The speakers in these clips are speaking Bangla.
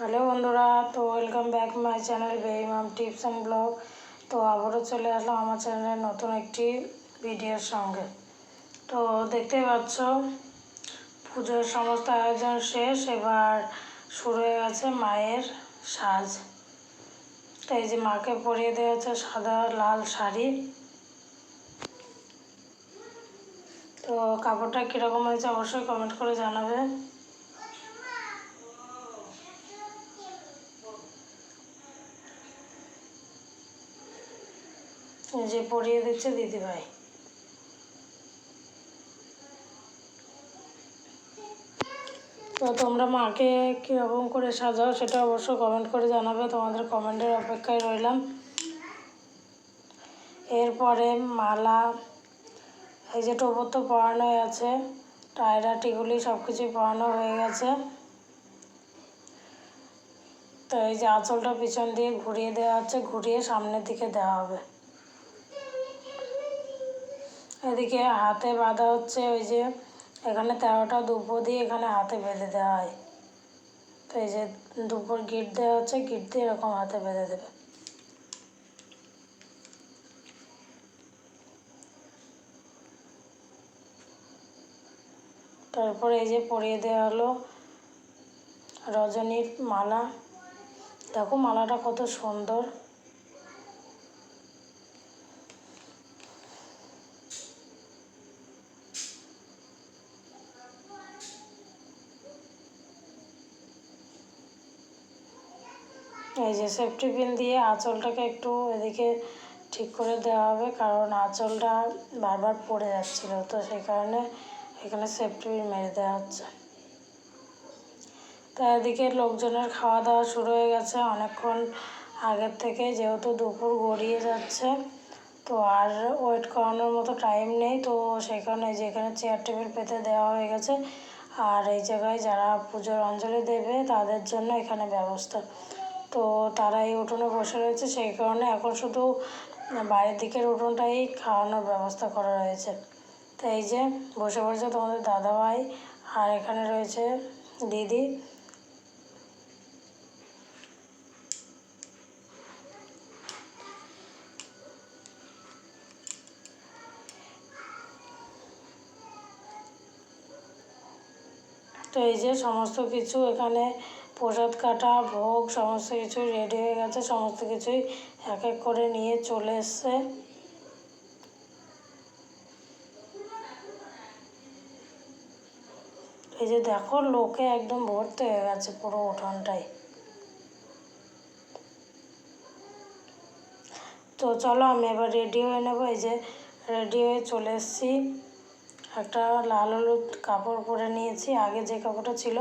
হ্যালো বন্ধুরা, তো ওয়েলকাম ব্যাক মাই চ্যানেল বেইমাম টিপস অ্যান্ড ব্লগ তো আবারও চলে আসলাম আমার চ্যানেলের নতুন একটি ভিডিওর সঙ্গে। তো দেখতেই পাচ্ছ, পুজোর সমস্ত আয়োজন শেষ, এবার শুরু হয়ে গেছে মায়ের সাজ। তো এই যে মাকে পরিয়ে দেওয়া হচ্ছে সাদা লাল শাড়ি। তো কাপড়টা কীরকম হয়েছে অবশ্যই কমেন্ট করে জানাবে। যে পরিয়ে দিচ্ছে দিদিভাই। তো তোমরা মাকে কীরকম করে সাজাও সেটা অবশ্য কমেন্ট করে জানাবে, তোমাদের কমেন্টের অপেক্ষায় রইলাম। এরপরে মালা, এই যে টোপর তো পরানোই আছে টায়রা টিগুলি সব কিছুই পরানো হয়ে গেছে। তো এই যে আঁচলটা পিছন দিয়ে ঘুরিয়ে দেওয়া হচ্ছে, ঘুরিয়ে সামনের দিকে দেওয়া হবে। এদিকে হাতে বাঁধা হচ্ছে ওই যে, এখানে তেরোটা দুপো দিয়ে এখানে হাতে বেঁধে দেওয়া হয়। তো এই যে দুপুর গিট দেওয়া হচ্ছে, গিট দিয়ে এরকম হাতে বেঁধে দেবে। তারপরে এই যে পরিয়ে দেওয়া হলো রজনীর মালা। দেখো মালাটা কত সুন্দর। এই যে সেফটি পিন দিয়ে আঁচলটাকে একটু এদিকে ঠিক করে দেওয়া হবে, কারণ আঁচলটা বারবার পড়ে যাচ্ছিল, তো সেই কারণে এখানে সেফটি পিন মেরে দেওয়া হচ্ছে। তা এদিকে লোকজনের খাওয়া দাওয়া শুরু হয়ে গেছে, অনেকক্ষণ আগের থেকে যেহেতু দুপুর গড়িয়ে যাচ্ছে, তো আর ওয়েট করানোর মতো টাইম নেই, তো সেই কারণে যেখানে চেয়ার টেবিল পেতে দেওয়া হয়ে গেছে, আর এই জায়গায় যারা পুজোর অঞ্জলি দেবে তাদের জন্য এখানে ব্যবস্থা। তো তারা এই উঠোনে বসে রয়েছে, সেই কারণে এখন শুধু বাইরের দিকের উঠোনটাই খাওয়ানোর ব্যবস্থা করা রয়েছে। তো এই যে বসে পড়েছে তোমাদের দাদাভাই আর এখানে রয়েছে দিদি। তো এই যে সমস্ত কিছু এখানে প্রসাদ কাটা, ভোগ, সমস্ত কিছু রেডি হয়ে গেছে, সমস্ত কিছুই এক এক করে নিয়ে চলে এসছে। এই যে দেখো, লোকে একদম ভর্তি হয়ে গেছে পুরো উঠোনটাই। তো চলো আমি এবার রেডি হয়ে নেব, এই যে রেডি হয়ে চলে এসেছি। একটা লাল হলুদ কাপড় পরে নিয়েছি। আগে যে কাপড়টা ছিল,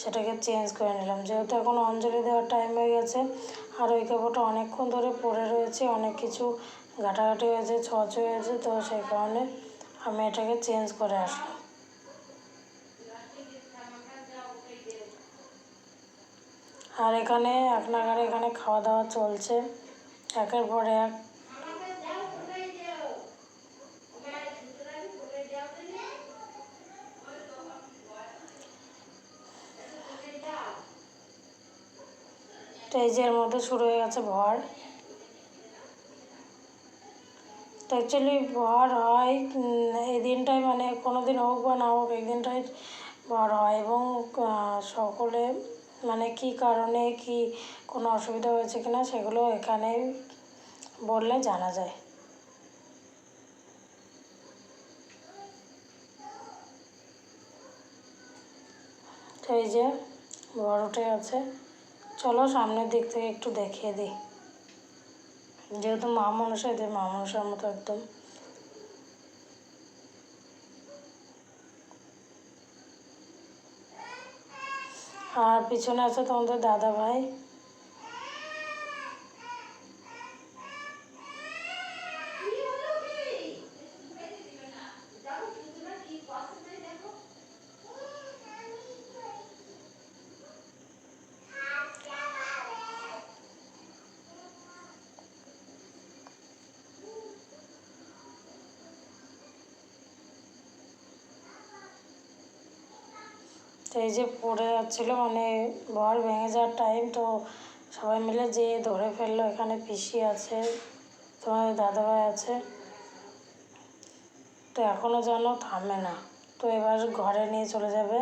সেটাকে চেঞ্জ করে নিলাম। যেহেতু এখন অঞ্জলি দেওয়ার টাইম হয়ে গেছে, আর ওই কাপড়টা অনেকক্ষণ ধরে পরে রয়েছে, অনেক কিছু ঘাটাঘাটি হয়েছে, ছচ হয়েছে, তো সেই কারণে আমি এটাকে চেঞ্জ করে আসলাম। আর এখানে নাগারে এখানে খাওয়া দাওয়া চলছে। একের পর এক স্টেজের মধ্যে শুরু হয়ে গেছে ভর। তো অ্যাকচুয়ালি ভর হয় এই দিনটাই মানে কোনো দিন হোক বা না হোক, এই দিনটাই ভর হয় এবং সকলে মানে কি কারণে কি কোনো অসুবিধা হয়েছে কিনা সেগুলো এখানে বললে জানা যায়। এই যে ভর উঠে আছে চলো সামনের দিক থেকে একটু দেখিয়ে দিই। যেহেতু মা মনসা এদের মা মানুষের মতো একদম। আর পিছনে আছে তোমাদের দাদা ভাই তো এই যে পড়ে যাচ্ছিল মানে ঘর ভেঙে যাওয়ার টাইম তো সবাই মিলে যে ধরে ফেলল, এখানে পিসি আছে তোমার দাদাভাই আছে। তো এখনও যেন থামে না। তো এবার ঘরে নিয়ে চলে যাবে।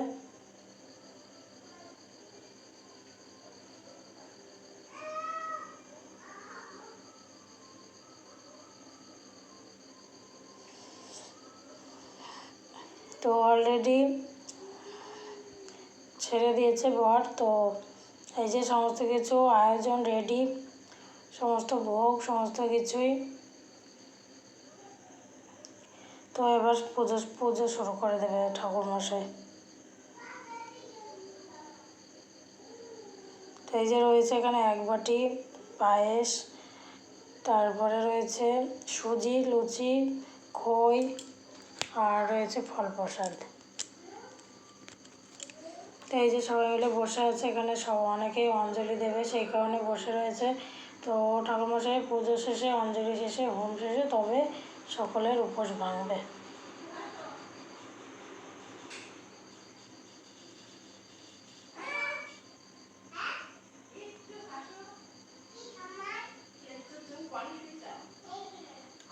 তো অলরেডি ছেড়ে দিয়েছে বর। তো এই যে সমস্ত কিছু, আয়োজন রেডি সমস্ত ভোগ, সমস্ত কিছুই। তো এবার পুজো পুজো শুরু করে দেবে ঠাকুরমশাই তো এই যে রয়েছে এখানে এক বাটি পায়েস, তারপরে রয়েছে সুজি, লুচি, খই, আর রয়েছে ফল প্রসাদ। তো এই যে সবাই মিলে বসে আছে এখানে, সব অনেকেই অঞ্জলি দেবে, সেই কারণে বসে রয়েছে। তো ঠাকুরমশাই, পুজো শেষে, অঞ্জলি শেষে, হোম শেষে, তবে সকলের উপোস ভাঙবে।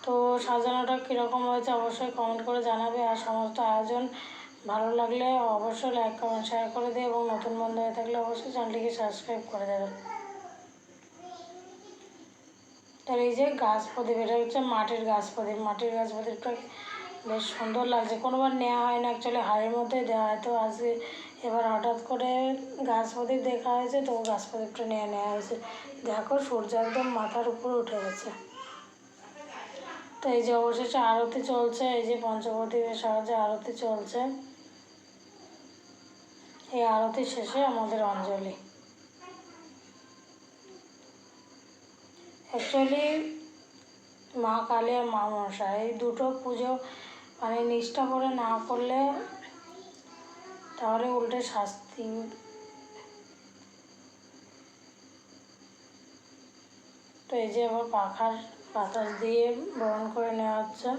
তো সাজানোটা কীরকম হয়েছে অবশ্যই কমেন্ট করে জানাবে। আর সমস্ত আয়োজন ভালো লাগলে অবশ্যই লাইক কমেন্ট শেয়ার করে দেবে এবং নতুন বন্ধু হয়ে থাকলে অবশ্যই চ্যানেলটিকে সাবস্ক্রাইব করে দেবে। তার এই যে গাছ প্রদীপ, এটা হচ্ছে মাটির গাছ প্রদীপ। মাটির গাছ প্রদীপটা বেশ সুন্দর লাগছে। কোনোবার নেওয়া হয় না অ্যাকচুয়ালি হাড়ের মধ্যে দেওয়া হয়। তো আজকে এবার হঠাৎ করে গাছ প্রদীপ দেখা হয়েছে, তো গাছ প্রদীপটা নিয়ে নেওয়া হয়েছে। দেখো, সূর্য একদম মাথার উপরে উঠে গেছে। তো এই যে অবশেষে আরতি চলছে, এই যে পঞ্চপ্রদীপের সাহায্যে আরতি চলছে। এই আরতি শেষে আমাদের অঞ্জলি। অ্যাকচুয়ালি মা কালী আর মা মনসা এই দুটো পুজো মানে নিষ্ঠা করে না করলে তাহলে উল্টে শাস্তি। তো এই যে আবার পাখার বাতাস দিয়ে বরণ করে নেওয়া হচ্ছে।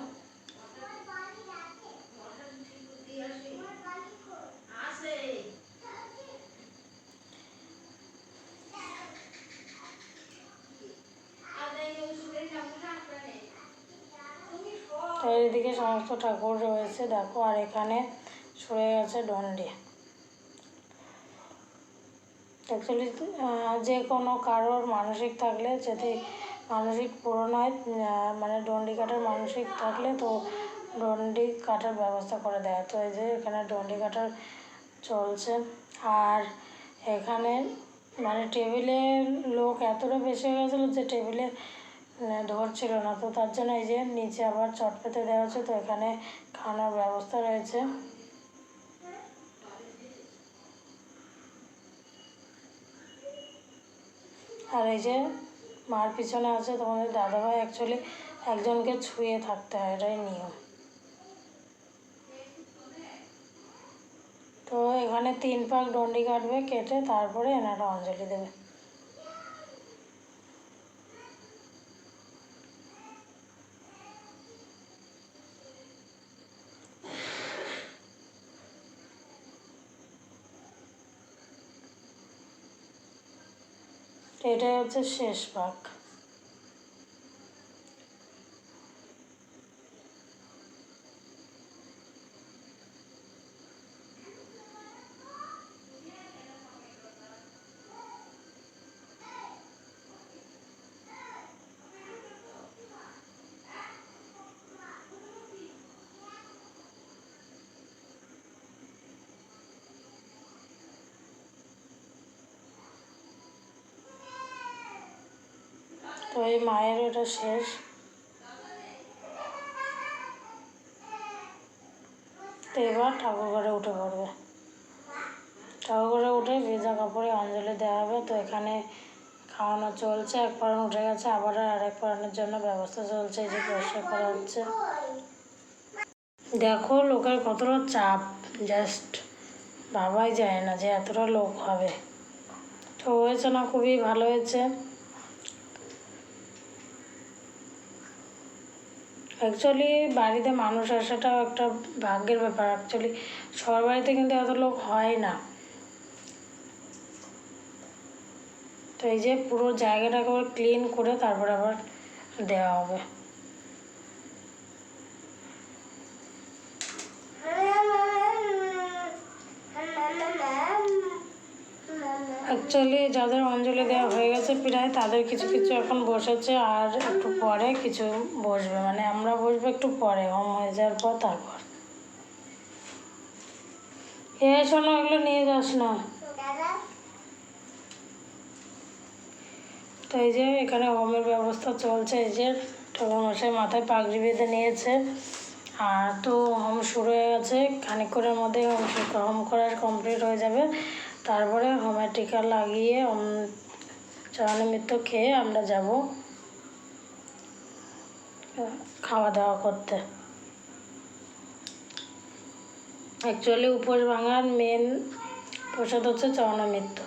এইদিকে সমস্ত ঠাকুর রয়েছে, দেখো, আর এখানে সরে গেছে ডন্ডি। অ্যাকচুয়ালি যে কোনো কারোর মানসিক থাকলে, যদি মানসিক পূরণ হয় মানে ডন্ডি কাটার মানসিক থাকলে, তো ডন্ডি কাটার ব্যবস্থা করে দেয়। তো এই যে এখানে ডন্ডি কাটার চলছে। আর এখানে মানে টেবিলে লোক এতটা বেশি হয়ে গেছিল যে টেবিলে ধরছিল না, তো তার জন্য এই যে নিচে আবার চট পেতে দেওয়া হচ্ছে, তো এখানে খাওয়ানোর ব্যবস্থা রয়েছে। আর এই যে মার পিছনে আছে তোমাদের দাদাভাই অ্যাকচুয়ালি একজনকে ছুঁয়ে থাকতে হয়, এটাই নিয়ম। তো এখানে তিন পাক ডন্ডি কাটবে, কেটে তারপরে এনারা অঞ্জলি দেবে। এটাই হচ্ছে শেষ পাক তো এই মায়ের এটা শেষ। তো এবার ঠাকুর ঘরে উঠে পড়বে। ঠাকুর ঘরে উঠে ভেজা কাপড়ে অঞ্জলি দেওয়া হবে। তো এখানে খাওয়ানো চলছে, এক পরান উঠে গেছে, আবার আর এক পরানের জন্য ব্যবস্থা চলছে, এই যে পরিষ্কার করা হচ্ছে। দেখো লোকের কতটা চাপ, জাস্ট ভাবাই যায় না যে এতটা লোক হবে। তো হয়েছে না, খুবই ভালো হয়েছে। অ্যাকচুয়ালি বাড়িতে মানুষ আসাটাও একটা ভাগ্যের ব্যাপার অ্যাকচুয়ালি সবার বাড়িতে কিন্তু এত লোক হয় না। তো এই যে পুরো জায়গাটা একেবারে ক্লিন করে তারপর আবার দেওয়া হবে। অ্যাকচুয়ালি যাদের অঞ্জলি দেওয়া হয়ে গেছে প্রায়, তাদের কিছু কিছু এখন বসেছে আর একটু পরে কিছু বসবে। মানে আমরা বসবো একটু পরে হোম হয়ে যাওয়ার পর তারপর। এ, শোনো, এগুলো নিয়ে যাস না। তো এই যে এখানে হোমের ব্যবস্থা চলছে, এই যে ঠাকুরমশাই মাথায় পাগড়ি বেঁধে নিয়েছে। আর তো হোম শুরু হয়ে গেছে, খানিক খানিক্ষণের মধ্যে হোম হোম করা কমপ্লিট হয়ে যাবে। তারপরে হোমের টিকা লাগিয়ে হোম চরণমিত্র খেয়ে আমরা যাব খাওয়া দাওয়া করতে। অ্যাকচুয়ালি উপোস ভাঙার মেন প্রসাদ হচ্ছে চরণমিত্র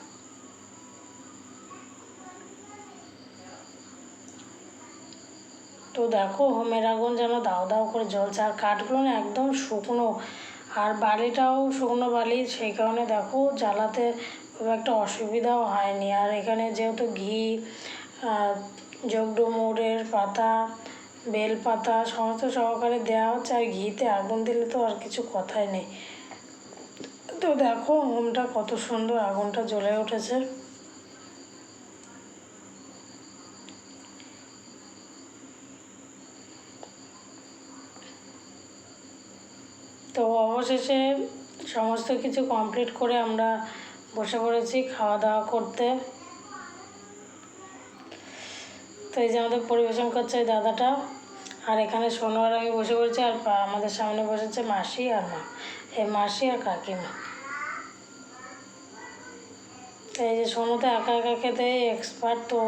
তো দেখো হোমের আগুন যেন দাও দাও করে জ্বলছে, আর কাঠগুলো না একদম শুকনো। আর বালিটাও শুকনো বালি, সেই কারণে দেখো জ্বালাতে খুব একটা অসুবিধাও হয়নি। আর এখানে যেহেতু ঘি জগডুমুরের পাতা বেল পাতা সমস্ত সহকারে দেওয়া হচ্ছে, আর ঘিতে আগুন দিলে তো আর কিছু কথাই নেই। তো দেখো হোমটা কত সুন্দর আগুনটা জ্বলে উঠেছে। তো অবশেষে সমস্ত কিছু কমপ্লিট করে আমরা বসে পড়েছি খাওয়া দাওয়া করতে। তো এই যে আমাদের পরিবেশন করছে এই দাদাটা। আর এখানে সোনু আর আমি বসে পড়েছি আর আমাদের সামনে বসেছে মাসি আর মা। এই মাসি আর কাকিমা। এই যে সোনু একা একা খেতে এক্সপার্ট তো